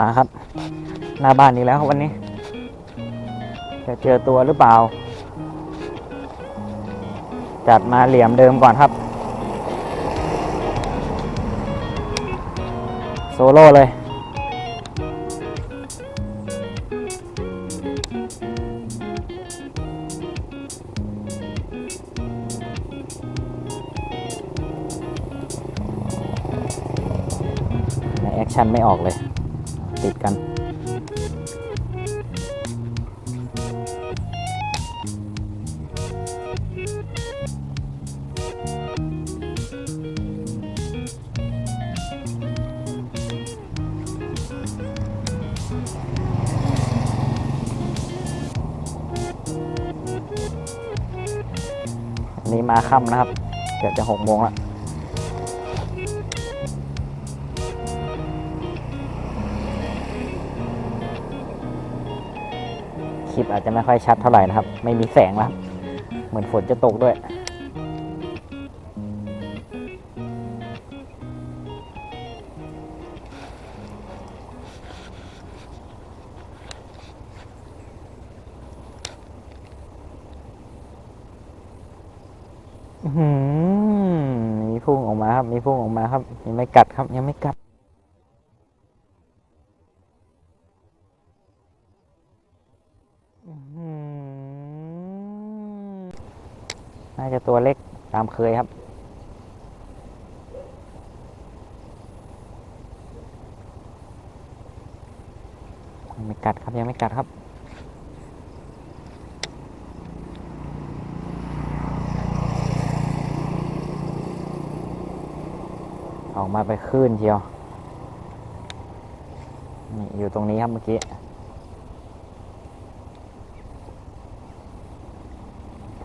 มาครับ หน้าบ้านนี้แล้วครับวันนี้ จะเจอตัวหรือเปล่า จัดมาเหลี่ยมเดิมก่อนครับ โซโล่เลยแอคชั่นไม่ออกเลย ติดกันนนี้มาค่ำนะครับ เกือบจะหกโมงแล้ว ลิปอาจจะไม่ค่อยชัดเท่าไหร่นะครับ ไม่มีแสงแล้วเหมือนฝนจะตกด้วย มีพุ่งออกมาครับ มีพุ่งออกมาครับ ยังไม่กัดครับ ยังไม่กัด อื้อหือ น่าจะตัวเล็กตามเคยครับ ยังไม่กัดครับยังไม่กัดครับออกมาไปคลื่นเชียว นี่อยู่ตรงนี้ครับเมื่อกี้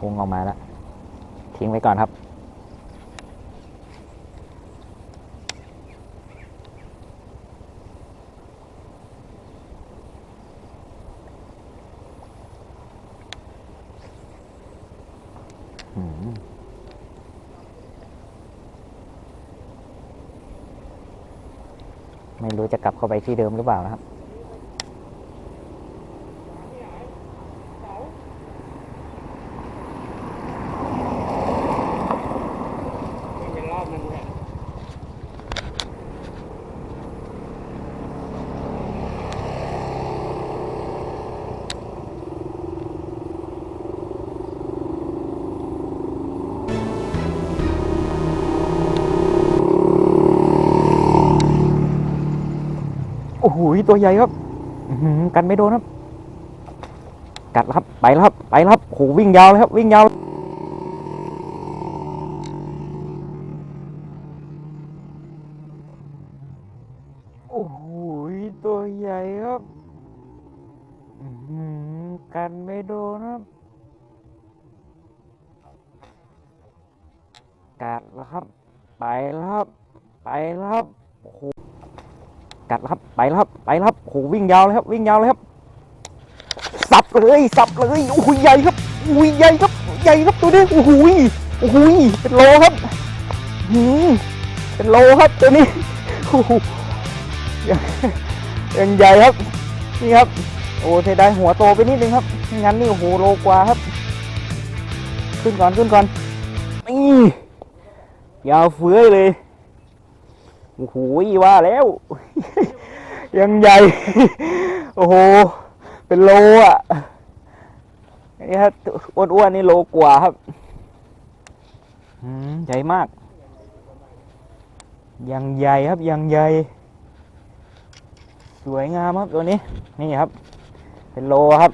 พุ่งออกมาแล้ว ทิ้งไว้ก่อนครับ ไม่รู้จะกลับเข้าไปที่เดิมหรือเปล่านะครับ โอ้โหตัวใหญ่ครับกันไม่โดนครับ กัดครับไปแล้วครับไปแล้วครับโหวิ่งยาวเลยครับ วิ่งยาวโอ้โหตัวใหญ่ครับกันไม่โดนครับ กัดแล้วครับ ไปแล้วครับไปแล้วครับโอ้ กัดแล้วครับไปแล้วครับไปแล้วครับโหวิ่งยาวเลยครับวิ่งยาวเลยครับสับเลยสับเลยโอ้โหใหญ่ครับโอ้โหใหญ่ครับใหญ่ครับตัวนี้โอ้โหโอ้โหเป็นโลครับหืมเป็นโลครับตัวนี้โอ้โหยังใหญ่ครับนี่ครับโอ้เทได้หัวโตไปนิดนึงครับงั้นนี่โอ้โหโลกว่าครับ ขึ้นก่อนขึ้นก่อนนี่ยาวเฟื้อยเลย โอ้โหว่าแล้ว ยังใหญ่ โอ้โห เป็นโลอะนี่ครับอ้วนๆนี่โลกว่าครับใหญ่มาก ยังใหญ่ครับยังใหญ่ สวยงามครับตัวนี้ นี่ครับ เป็นโลครับ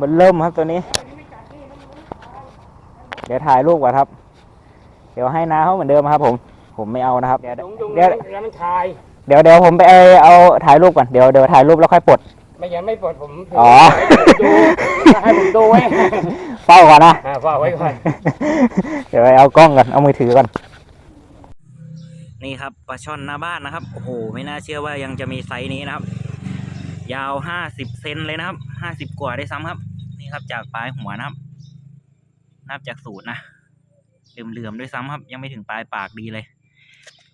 มันเริ่มครับตัวนี้ เดี๋ยวถ่ายรูปก่อนครับ เดี๋ยวให้น้าเขาเหมือนเดิมครับผม ผมไม่เอานะครับ เดี๋ยวดุงดุงเดี๋ยวแล้วมันชายเดี๋ยวเดี๋ยวผมไปเอาถ่ายรูปก่อน เดี๋ยวเดี๋ยวถ่ายรูปแล้วค่อยปลด ไม่ยังไม่ปลดผมอ๋อ ดูให้ผมดูไว้เฝ้าก่อนนะ อ่าฝากไว้ก่อนเดี๋ยวไปเอากล้องก่อน เอามือถือก่อน นี่ครับปลาช่อนหน้าบ้านนะครับ โอ้โห ไม่น่าเชื่อว่ายังจะมีไซส์นี้นะครับ ยาวห้าสิบเซนเลยนะครับ ห้าสิบกว่าได้ซ้ำครับ นี่ครับจากปลายหัวนะครับ นับจากศูนย์นะ เหลื่อมๆด้วยซ้ำครับ ยังไม่ถึงปลายปากดีเลย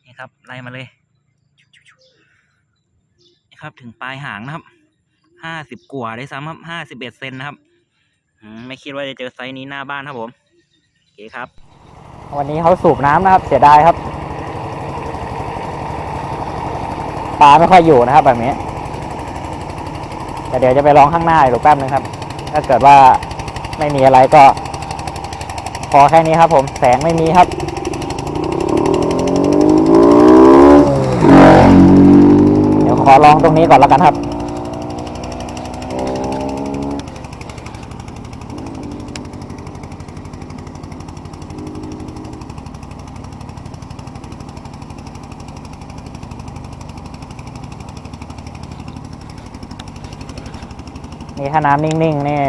นี่ครับไล่มาเลยนี่ครับถึงปลายหางนะครับห้าสิบกว่าได้ซ้ำครับห้าสิบเอ็ดเซนนะครับไม่คิดว่าจะเจอไซส์นี้หน้าบ้านครับผมโอเคครับ วันนี้เขาสูบน้ำนะครับ เสียดายครับปลาไม่ค่อยอยู่นะครับ แบบนี้แต่เดี๋ยวจะไปลองข้างหน้าอีกแป๊บนึงครับ ถ้าเกิดว่าไม่มีอะไรก็ พอแค่นี้ครับผมแสงไม่มีครับ เดี๋ยวขอลองตรงนี้ก่อนแล้วกันครับ นี่ถ้าน้ำนิ่งๆนี่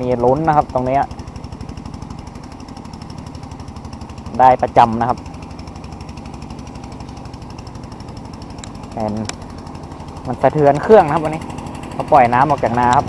มีลุ้นนะครับตรงเนี้ย ได้ประจำนะครับเห็นมันสะเทือนเครื่องนะครับวันนี้เขาปล่อยน้ำออกจากนาครับ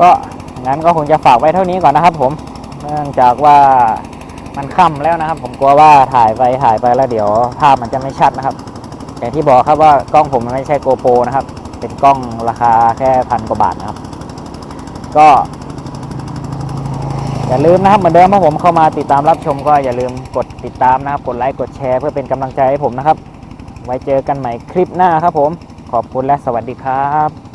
ก็งั้นก็คงจะฝากไว้เท่านี้ก่อนนะครับ ผม เนื่องจากว่ามันค่ำแล้วนะครับ ผมกลัวว่าถ่ายไปถ่ายไปแล้วเดี๋ยวภาพมันจะไม่ชัดนะครับอย่างที่บอกครับว่ากล้องผมมันไม่ใช่โกโปรนะครับ เป็นกล้องราคาแค่พันกว่าบาทนะครับ ก็ อย่าลืมนะครับเหมือนเดิมถ้าผมเข้ามาติดตามรับชมก็อย่าลืมกดติดตามนะครับ กดไลค์กดแชร์เพื่อเป็นกำลังใจให้ผมนะครับ ไว้เจอกันใหม่คลิปหน้าครับผม ขอบคุณและสวัสดีครับ